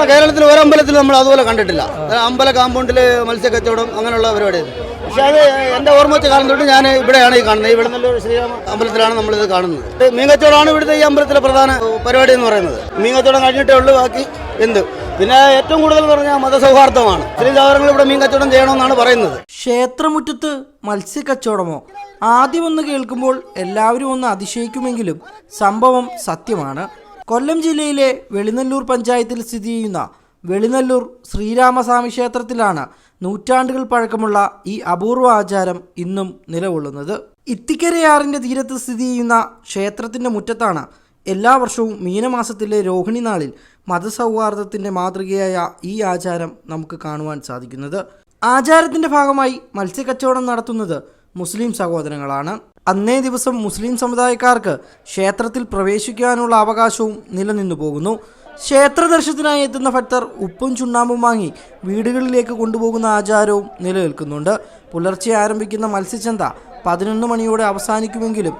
നമ്മുടെ കേരളത്തിൽ ഒരു അമ്പലത്തിൽ നമ്മൾ അതുപോലെ കണ്ടിട്ടില്ല. അമ്പല കാമ്പൗണ്ടിൽ മത്സ്യ കച്ചവടം അങ്ങനെയുള്ള പരിപാടി. പക്ഷേ അത് എന്റെ ഓർമ്മ വെച്ച കാലം തൊട്ട് ഞാൻ ഇവിടെയാണ് ഈ കാണുന്നത്. ഇവിടെ നല്ലൊരു ശ്രീരാമ അമ്പലത്തിലാണ് നമ്മളിത് കാണുന്നത്. മീൻ കച്ചവടമാണ് ഇവിടുത്തെ ഈ അമ്പലത്തിലെ പ്രധാന പരിപാടി എന്ന് പറയുന്നത്. മീൻ കച്ചവടം കഴിഞ്ഞിട്ടേ ഉള്ളൂ ബാക്കി എന്ത്? പിന്നെ ഏറ്റവും കൂടുതൽ പറഞ്ഞാൽ മതസൗഹാർദ്ദമാണ്. സ്ത്രീ സഹോദരങ്ങൾ ഇവിടെ മീൻ കച്ചവടം ചെയ്യണമെന്നാണ് പറയുന്നത്. ക്ഷേത്രമുറ്റത്ത് ആദ്യം ഒന്ന് കേൾക്കുമ്പോൾ എല്ലാവരും ഒന്ന് അതിശയിക്കുമെങ്കിലും സംഭവം സത്യമാണ്. കൊല്ലം ജില്ലയിലെ വെളിനല്ലൂർ പഞ്ചായത്തിൽ സ്ഥിതി ചെയ്യുന്ന വെളിനല്ലൂർ ശ്രീരാമസ്വാമി ക്ഷേത്രത്തിലാണ് നൂറ്റാണ്ടുകൾ പഴക്കമുള്ള ഈ അപൂർവ ആചാരം ഇന്നും നിലകൊള്ളുന്നത്. ഇത്തിക്കരയാറിന്റെ തീരത്ത് സ്ഥിതി ചെയ്യുന്ന ക്ഷേത്രത്തിന്റെ മുറ്റത്താണ് എല്ലാ വർഷവും മീനമാസത്തിലെ രോഹിണി നാളിൽ മതസൗഹാർദ്ദത്തിന്റെ മാതൃകയായ ഈ ആചാരം നമുക്ക് കാണുവാൻ സാധിക്കുന്നത്. ആചാരത്തിന്റെ ഭാഗമായി മത്സ്യക്കച്ചവടം നടത്തുന്നത് മുസ്ലിം സഹോദരങ്ങളാണ്. അന്നേ ദിവസം മുസ്ലിം സമുദായക്കാർക്ക് ക്ഷേത്രത്തിൽ പ്രവേശിക്കാനുള്ള അവകാശവും നിലനിന്നു പോകുന്നു. ക്ഷേത്ര ദർശനത്തിനായി എത്തുന്ന ഭക്തർ ഉപ്പും ചുണ്ണാമ്പും വാങ്ങി വീടുകളിലേക്ക് കൊണ്ടുപോകുന്ന ആചാരവും നിലനിൽക്കുന്നുണ്ട്. പുലർച്ചെ ആരംഭിക്കുന്ന മത്സ്യചന്ത പതിനൊന്ന് മണിയോടെ അവസാനിക്കുമെങ്കിലും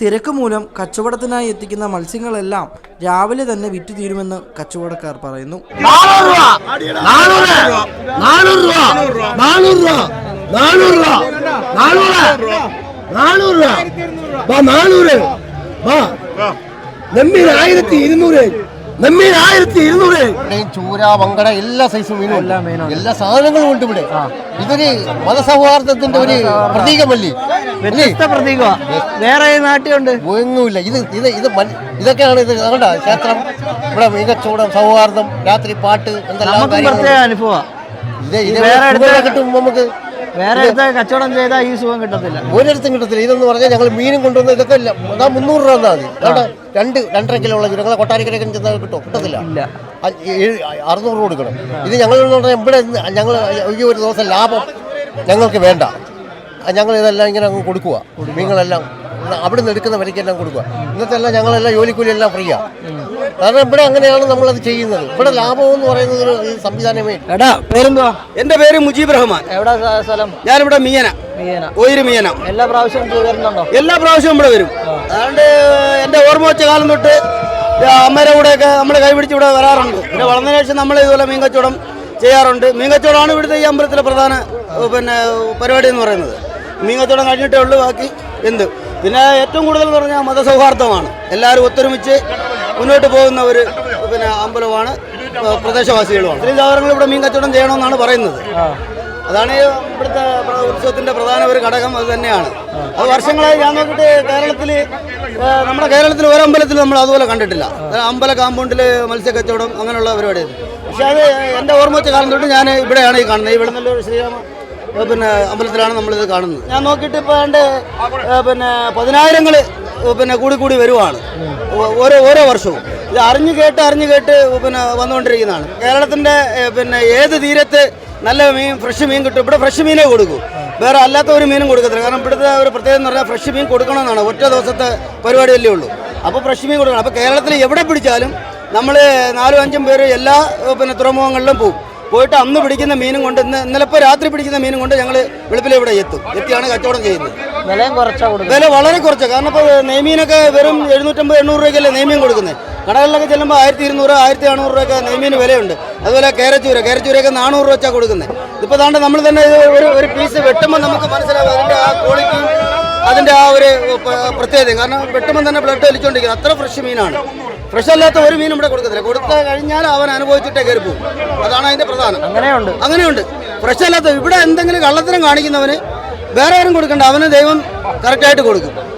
തിരക്ക് മൂലം കച്ചവടത്തിനായി എത്തിക്കുന്ന മത്സ്യങ്ങളെല്ലാം രാവിലെ തന്നെ വിറ്റു തീരുമെന്ന് കച്ചവടക്കാർ പറയുന്നു. നാനൂറ് രൂപ. നാനൂറ് രൂപ. നാനൂറ് രൂപ. രൂപ. നാനൂറ് രൂപ. വാ നാനൂറ്. വാ. ആയിരത്തി ഇരുന്നൂറ്. നെമ്മീൻ ആയിരത്തി ഇരുന്നൂറ്. ചൂര വങ്കട എല്ലാ സൈസും മീനും. എല്ലാ സാധനങ്ങളും ഉണ്ട് ഇവിടെ. ഇതൊരു മതസൗഹാർദ്ദത്തിന്റെ ഒരു പ്രതീകമല്ലേ? വ്യത്യസ്ത വേറെ നാട്ടിലുണ്ട്? ഒന്നുമില്ല. ഇത് ഇത് ഇത് ഇതൊക്കെയാണ് ഇത്. കണ്ട ക്ഷേത്രം ഇവിടെ മികച്ചൂടം സൗഹാർദ്ദം രാത്രി പാട്ട് എന്തെല്ലാം പ്രത്യേക അനുഭവം ഇത് വേറെ കിട്ടും നമുക്ക് വേറെ അടുത്ത കച്ചവടം ചെയ്താൽ ഈ സുഖം കിട്ടത്തില്ല. ഒരിടത്തും കിട്ടത്തില്ല. ഇതെന്ന് പറഞ്ഞാൽ ഞങ്ങൾ മീനും കൊണ്ടുവന്ന ഇതൊക്കെ ഇല്ല. അതാ മുന്നൂറ് രൂപ തന്നാൽ മതി. അവിടെ രണ്ട് രണ്ടര കിലോ ഉള്ള ഞങ്ങളെ കൊട്ടാരിക്കരയ്ക്ക് ചെന്നാൽ കിട്ടും. കിട്ടത്തില്ല. ഇല്ല. അറുന്നൂറ് രൂപ കൊടുക്കണം. ഇത് ഞങ്ങൾ ഇവിടെ ഞങ്ങൾ ഈ ഒരു ദിവസം ലാഭം ഞങ്ങൾക്ക് വേണ്ട. ഞങ്ങൾ ഇതെല്ലാം ഇങ്ങനെ അങ്ങ് കൊടുക്കുക മീനുകളെല്ലാം അവിടെ നിന്ന് വിലയ്ക്കെല്ലാം കൊടുക്കുക. ഇന്നത്തെ എല്ലാം ഞങ്ങളെല്ലാം ജോലിക്കൂലി എല്ലാം ഫ്രീയാ. കാരണം ഇവിടെ അങ്ങനെയാണ് നമ്മളത് ചെയ്യുന്നത്. ഇവിടെ ലാഭം എന്ന് പറയുന്നത് ഒരു ഈ സംവിധാനമേ. എടാ പേരെന്തുവാ? എന്റെ പേര് മുജീബ് റഹ്മാൻ. എവിടെ സ്ഥ- സ്ഥലം? ഞാനിവിടെ മിയന. മീന മിയന. എല്ലാ പ്രാവശ്യവും വരുന്നുണ്ടോ? എല്ലാ പ്രാവശ്യവും ഇവിടെ വരും. അതുകൊണ്ട് എന്റെ ഓർമ്മ വെച്ച കാലം തൊട്ട് അമ്മയുടെ കൂടെയൊക്കെ നമ്മൾ കൈപിടിച്ച് ഇവിടെ വരാറുണ്ട്. പിന്നെ വളർന്നതിന് ശേഷം നമ്മൾ ഇതുപോലെ മീൻ കച്ചവടം ചെയ്യാറുണ്ട്. മീൻ കച്ചവടമാണ് ഇവിടുത്തെ ഈ അമ്പലത്തിലെ പ്രധാന പിന്നെ പരിപാടി എന്ന് പറയുന്നത്. മീൻ കച്ചവടം കഴിഞ്ഞിട്ടേ ഉള്ളൂ ബാക്കി എന്ത്? പിന്നെ ഏറ്റവും കൂടുതൽ എന്ന് പറഞ്ഞാൽ മതസൗഹാർദ്ദമാണ്. എല്ലാവരും ഒത്തൊരുമിച്ച് മുന്നോട്ട് പോകുന്ന ഒരു പിന്നെ അമ്പലമാണ് പ്രദേശവാസികളുമാണ്. സ്ത്രീ സഹോദരങ്ങൾ ഇവിടെ മീൻ കച്ചവടം ചെയ്യണമെന്നാണ് പറയുന്നത്. അതാണ് ഇവിടുത്തെ ഉത്സവത്തിന്റെ പ്രധാന ഒരു ഘടകം അത് തന്നെയാണ്. അത് വർഷങ്ങളായി ഞാൻ നോക്കിയിട്ട് കേരളത്തിൽ നമ്മുടെ കേരളത്തിൽ ഒരു അമ്പലത്തിൽ നമ്മൾ അതുപോലെ കണ്ടിട്ടില്ല. അമ്പല കാമ്പൗണ്ടിൽ മത്സ്യ കച്ചവടം അങ്ങനെയുള്ള പരിപാടിയാണ് പക്ഷേ അത് എന്റെ ഓർമ്മ വെച്ച കാലം തൊട്ട് ഞാൻ ഇവിടെയാണ് ഈ കാണുന്നത്. ഇവിടെ നല്ലൊരു ശ്രീരാമ പിന്നെ അമ്പലത്തിലാണ് നമ്മളിത് കാണുന്നത്. ഞാൻ നോക്കിയിട്ട് ഇപ്പോൾ ഏണ്ട് പിന്നെ പതിനായിരങ്ങൾ പിന്നെ കൂടി കൂടി വരുവാണ്. ഓരോ ഓരോ വർഷവും. ഇത് അറിഞ്ഞു കേട്ട് അറിഞ്ഞു കേട്ട് പിന്നെ വന്നുകൊണ്ടിരിക്കുന്നതാണ്. കേരളത്തിന്റെ പിന്നെ ഏത് തീരത്ത് നല്ല മീൻ ഫ്രഷ് മീൻ കിട്ടും? ഇവിടെ ഫ്രഷ് മീനേ കൊടുക്കൂ. വേറെ അല്ലാത്ത ഒരു മീനും കൊടുക്കത്തില്ല. കാരണം ഇവിടുത്തെ ഒരു പ്രത്യേകത എന്ന് പറഞ്ഞാൽ ഫ്രഷ് മീൻ കൊടുക്കണമെന്നാണ്. ഒറ്റ ദിവസത്തെ പരിപാടി അല്ലേ ഉള്ളൂ. അപ്പോൾ ഫ്രഷ് മീൻ കൊടുക്കണം. അപ്പോൾ കേരളത്തിൽ എവിടെ പിടിച്ചാലും നമ്മൾ നാലും അഞ്ചും പേര് എല്ലാ പിന്നെ തുറമുഖങ്ങളിലും പോകും പോയിട്ട് അന്ന് പിടിക്കുന്ന മീനും കൊണ്ട് ഇന്ന് ഇന്നലെ ഇപ്പോൾ രാത്രി പിടിക്കുന്ന മീനും കൊണ്ട് ഞങ്ങൾ വെളുപ്പിലെ ഇവിടെ എത്തും. എത്തിയാണ് കച്ചവടം ചെയ്യുന്നത്. വിലയും കുറച്ചാണ് വില വളരെ കുറച്ച്. കാരണം ഇപ്പോൾ നെയ്മീനൊക്കെ വെറും എഴുന്നൂറ്റമ്പത് എണ്ണൂറ് രൂപയ്ക്കല്ലേ നെയ്മീൻ കൊടുക്കുന്നത്? കടകളിലൊക്കെ ചെല്ലുമ്പോൾ ആയിരത്തി ഇരുന്നൂറ് ആയിരത്തി അറുന്നൂറ് രൂപയൊക്കെ നെയ്മീന് വിലയുണ്ട്. അതുപോലെ കേരച്ചൂര. കേരച്ചൂരയൊക്കെ നാനൂറ് രൂപ വെച്ചാണ് കൊടുക്കുന്നത്. ഇപ്പോൾ താണ്ട് നമ്മൾ തന്നെ ഇത് ഒരു ഒരു പീസ് വെട്ടുമ്പോൾ നമുക്ക് മനസ്സിലാവും അതിന്റെ ആ ക്വാളിറ്റിയും അതിന്റെ ആ ഒരു പ്രത്യേകതയും. കാരണം വെട്ടുമ്പോൾ തന്നെ ബ്ലഡ് വലിച്ചുകൊണ്ടിരിക്കുന്നത് അത്ര ഫ്രഷ് മീനാണ്. ഫ്രഷ് അല്ലാത്ത ഒരു മീനും ഇവിടെ കൊടുക്കത്തില്ല. കൊടുത്തു കഴിഞ്ഞാൽ അവൻ അനുഭവിച്ചിട്ടേ കയറി പോകും. അതാണ് അതിന്റെ പ്രധാനം. അങ്ങനെയുണ്ട്. അങ്ങനെയുണ്ട്. ഫ്രഷ് അല്ലാത്ത ഇവിടെ എന്തെങ്കിലും കള്ളത്തരം കാണിക്കുന്നവന് വേറെ ആരും കൊടുക്കണ്ട. അവന് ദൈവം കറക്റ്റായിട്ട് കൊടുക്കും.